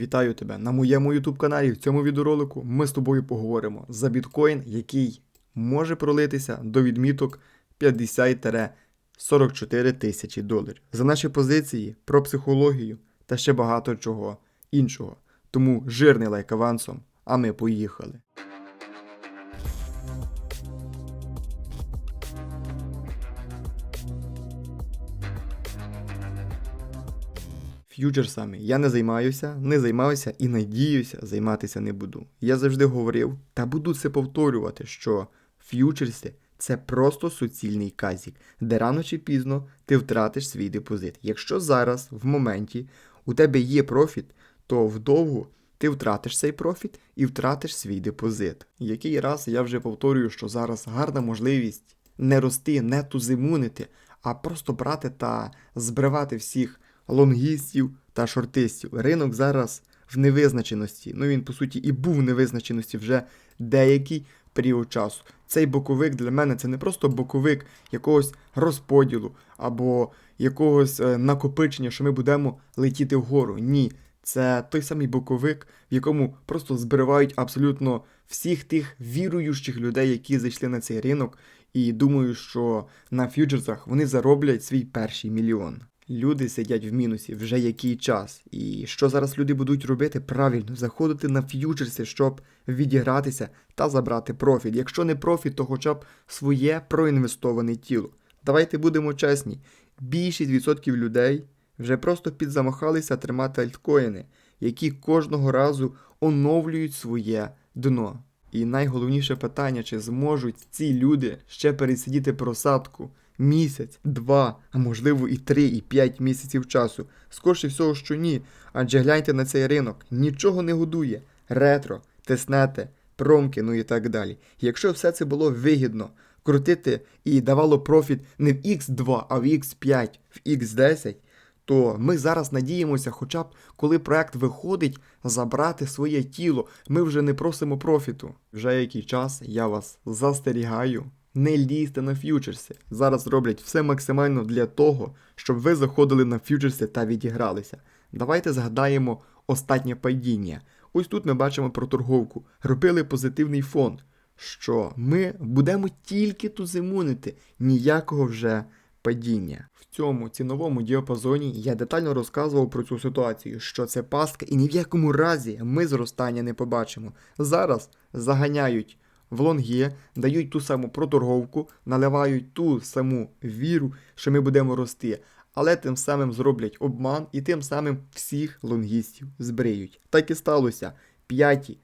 Вітаю тебе на моєму YouTube каналі. В цьому відеоролику ми з тобою поговоримо за біткоін, який може пролитися до відміток 50-44 тисячі доларів. За наші позиції, про психологію та ще багато чого іншого. Тому жирний лайк авансом, а ми поїхали. Ф'ючерсами я не займаюся, не займався і надіюся, займатися не буду. Я завжди говорив та буду це повторювати, що ф'ючерси це просто суцільний казік, де рано чи пізно ти втратиш свій депозит. Якщо зараз, в моменті, у тебе є профіт, то вдовго ти втратиш цей профіт і втратиш свій депозит. Який раз я вже повторюю, що зараз гарна можливість не рости, не тузимунити, а просто брати та збривати всіх лонгістів та шортистів. Ринок зараз в невизначеності. Ну він по суті і був в невизначеності вже деякий період часу. Цей боковик для мене це не просто боковик якогось розподілу або якогось е, накопичення, що ми будемо летіти вгору. Ні. Це той самий боковик, в якому просто збривають абсолютно всіх тих віруючих людей, які зайшли на цей ринок, і думаю, що на фьючерсах вони зароблять свій перший мільйон. Люди сидять в мінусі вже який час. І що зараз люди будуть робити? Правильно, заходити на ф'ючерси, щоб відігратися та забрати профіт. Якщо не профіт, то хоча б своє проінвестоване тіло. Давайте будемо чесні. Більшість відсотків людей вже просто підзамахалися тримати альткоїни, які кожного разу оновлюють своє дно. І найголовніше питання, чи зможуть ці люди ще пересидіти просадку місяць, два, а можливо і три, і п'ять місяців часу. Скорше всього, що ні. Адже гляньте на цей ринок, нічого не годує. Ретро, теснете, промки, ну і так далі. Якщо все це було вигідно крутити і давало профіт не в X2, а в X5, в X10, то ми зараз надіємося, хоча б коли проект виходить, забрати своє тіло. Ми вже не просимо профіту. Вже який час я вас застерігаю. Не лізьте на ф'ючерси. Зараз роблять все максимально для того, щоб ви заходили на ф'ючерси та відігралися. Давайте згадаємо останнє падіння. Ось тут ми бачимо проторговку. Робили позитивний фон, що ми будемо тільки тузимунити, ніякого вже падіння. В цьому ціновому діапазоні я детально розказував про цю ситуацію, що це пастка, і ні в якому разі ми зростання не побачимо. Зараз заганяють в лонгі, дають ту саму проторговку, наливають ту саму віру, що ми будемо рости. Але тим самим зроблять обман і тим самим всіх лонгістів збриють. Так і сталося. П'яті,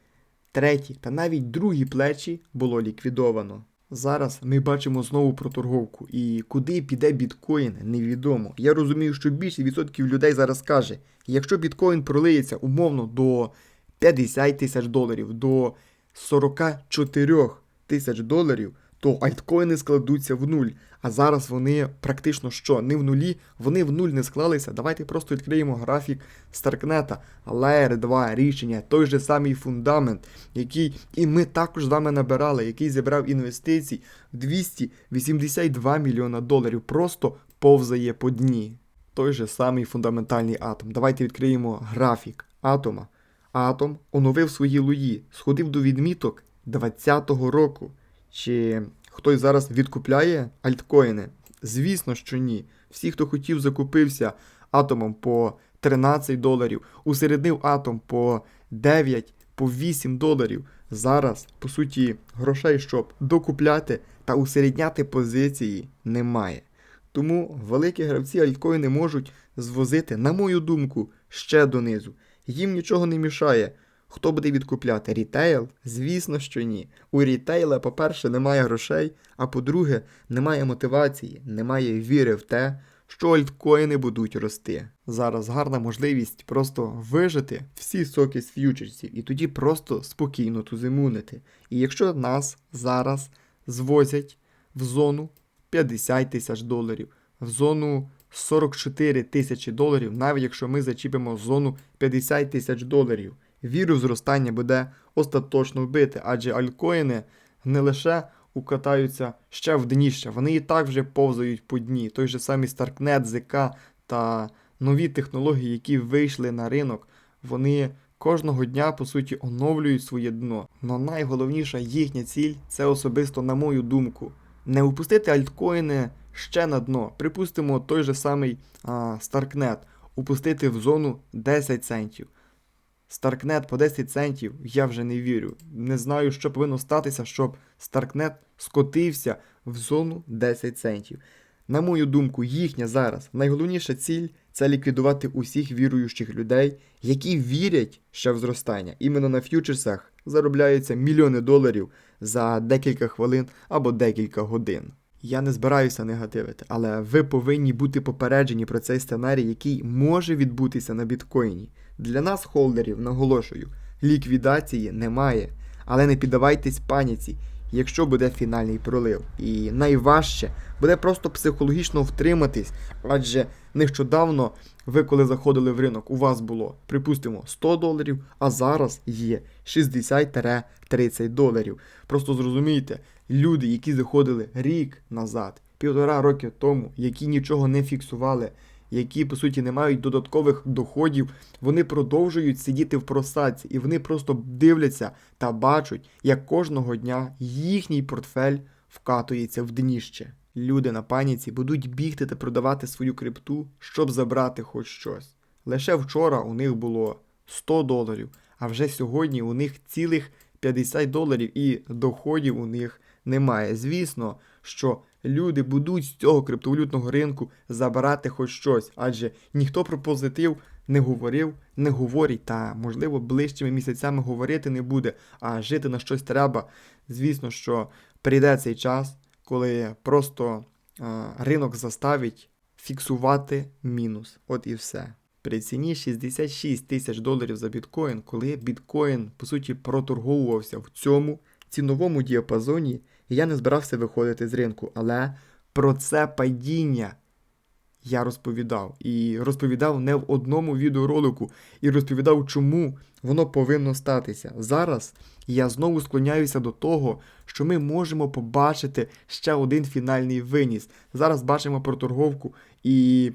треті та навіть другі плечі було ліквідовано. Зараз ми бачимо знову проторговку, і куди піде біткоін, невідомо. Я розумію, що більше відсотків людей зараз каже, якщо біткоін пролиється умовно до 50 тисяч доларів, до 44 тисяч доларів, то альткоїни складуться в нуль. А зараз вони практично що? Не в нулі, вони в нуль не склалися. Давайте просто відкриємо графік Старкнета, Layer 2 рішення, той же самий фундамент, який і ми також з вами набирали, який зібрав інвестицій в 282 мільйона доларів. Просто повзає по дні. Той же самий фундаментальний атом. Давайте відкриємо графік атома. Атом оновив свої луї, сходив до відміток 20-го року. Чи хтось зараз відкупляє альткоїни? Звісно, що ні. Всі, хто хотів, закупився атомом по 13 доларів, усереднив атом по 9, по 8 доларів. Зараз, по суті, грошей, щоб докупляти та усередняти позиції, немає. Тому великі гравці альткоїни можуть звозити, на мою думку, ще донизу. Їм нічого не мішає. Хто буде відкупляти? Рітейл? Звісно, що ні. У рітейла, по-перше, немає грошей, а по-друге, немає мотивації, немає віри в те, що альткоїни будуть рости. Зараз гарна можливість просто вижити всі соки з ф'ючерсів і тоді просто спокійно тузимунити. І якщо нас зараз звозять в зону 50 тисяч доларів, в зону 44 тисячі доларів, навіть якщо ми зачіпимо зону 50 тисяч доларів. Віру в зростання буде остаточно вбити, адже альткоїни не лише укатаються ще в дніще, вони і так вже повзають по дні. Той же самий Starknet, ZK та нові технології, які вийшли на ринок, вони кожного дня, по суті, оновлюють своє дно. Но найголовніша їхня ціль це особисто, на мою думку, не упустити альткоїни ще на дно. Припустимо, той же самий а, Starknet, упустити в зону 10 центів. Старкнет по 10 центів я вже не вірю. Не знаю, що повинно статися, щоб Старкнет скотився в зону 10 центів. На мою думку, їхня зараз найголовніша ціль це ліквідувати усіх віруючих людей, які вірять ще в зростання. Іменно на ф'ючерсах заробляються мільйони доларів за декілька хвилин або декілька годин. Я не збираюся негативити, але ви повинні бути попереджені про цей сценарій, який може відбутися на біткоїні. Для нас, холдерів, наголошую, ліквідації немає, але не піддавайтесь паніці, якщо буде фінальний пролив. І найважче буде просто психологічно втриматись, адже нещодавно ви, коли заходили в ринок, у вас було, припустимо, 100 доларів, а зараз є 60-30 доларів. Просто зрозумійте, люди, які заходили рік назад, півтора роки тому, які нічого не фіксували, які по суті не мають додаткових доходів, вони продовжують сидіти в просадці, і вони просто дивляться та бачать, як кожного дня їхній портфель вкатується в дніще. Люди на паніці будуть бігти та продавати свою крипту, щоб забрати хоч щось. Лише вчора у них було 100 доларів, а вже сьогодні у них цілих 50 доларів і доходів у них немає. Звісно, що люди будуть з цього криптовалютного ринку забирати хоч щось, адже ніхто про позитив не говорив, не говорить, та можливо ближчими місяцями говорити не буде, а жити на щось треба. Звісно, що прийде цей час, коли просто а, ринок заставить фіксувати мінус. От і все. При ціні 66 тисяч доларів за біткоін, коли біткоін по суті проторговувався в цьому ціновому діапазоні, я не збирався виходити з ринку, але про це падіння я розповідав. І розповідав не в одному відеоролику, і розповідав, чому воно повинно статися. Зараз я знову склоняюся до того, що ми можемо побачити ще один фінальний виніс. Зараз бачимо проторговку, і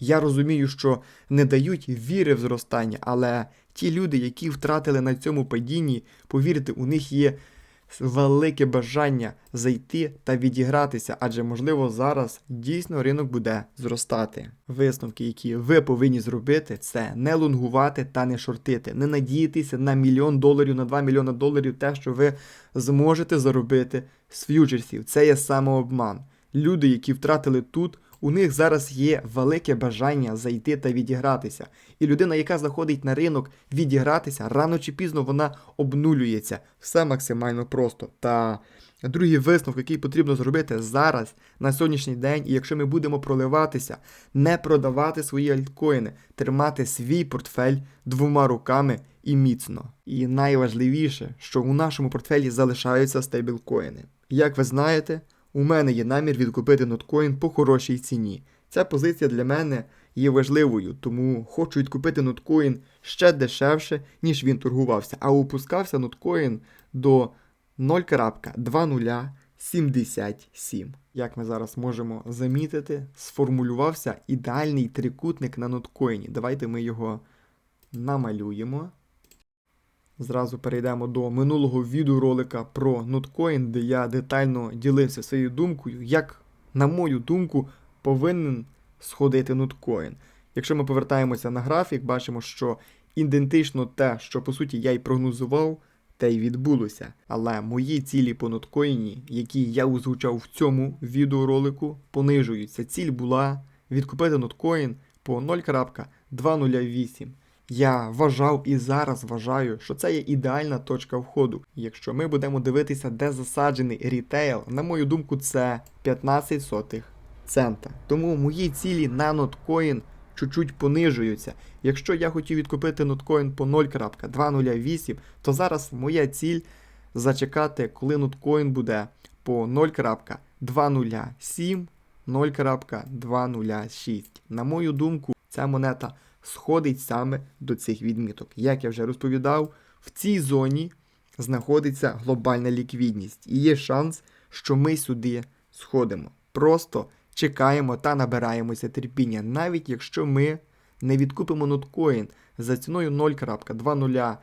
я розумію, що не дають віри в зростання, але ті люди, які втратили на цьому падінні, повірте, у них є велике бажання зайти та відігратися, адже можливо зараз дійсно ринок буде зростати. Висновки, які ви повинні зробити, це не лонгувати та не шортити, не надіятися на мільйон доларів, на 2 мільйони доларів, те, що ви зможете заробити з ф'ючерсів. Це є самообман. Люди, які втратили тут, у них зараз є велике бажання зайти та відігратися. І людина, яка заходить на ринок відігратися, рано чи пізно вона обнулюється. Все максимально просто. Та другий висновок, який потрібно зробити зараз, на сьогоднішній день, і якщо ми будемо проливатися, не продавати свої альткоїни, тримати свій портфель двома руками і міцно. І найважливіше, що у нашому портфелі залишаються стейблкоїни. Як ви знаєте, у мене є намір відкупити ноткоін по хорошій ціні. Ця позиція для мене є важливою, тому хочу відкупити ноткоін ще дешевше, ніж він торгувався, а опускався ноткоін до 0.2077. Як ми зараз можемо замітити, сформулювався ідеальний трикутник на ноткоїні. Давайте ми його намалюємо. Зразу перейдемо до минулого відеоролика про ноткоін, де я детально ділився своєю думкою, як, на мою думку, повинен сходити ноткоін. Якщо ми повертаємося на графік, бачимо, що ідентично те, що по суті я й прогнозував, те й відбулося. Але мої цілі по ноткоїні, які я озвучав в цьому відеоролику, понижуються. Ціль була відкупити ноткоін по 0.208. Я вважав і зараз вважаю, що це є ідеальна точка входу. Якщо ми будемо дивитися, де засаджений рітейл, на мою думку, це 15 сотих цента. Тому мої цілі на ноткоін чуть-чуть понижуються. Якщо я хотів відкупити ноткоін по 0.208, то зараз моя ціль зачекати, коли ноткоін буде по 0.207, 0.206. На мою думку, ця монета сходить саме до цих відміток. Як я вже розповідав, в цій зоні знаходиться глобальна ліквідність і є шанс, що ми сюди сходимо. Просто чекаємо та набираємося терпіння, навіть якщо ми не відкупимо ноткоін, за ціною 0.2060,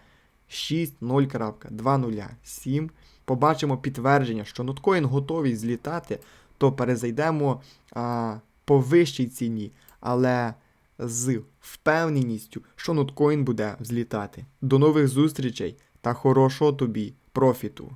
0.2007 побачимо підтвердження, що ноткоін готовий злітати, то перезайдемо а, по вищій ціні, але з впевненістю, що ноткоін буде взлітати. До нових зустрічей та хорошого тобі профіту!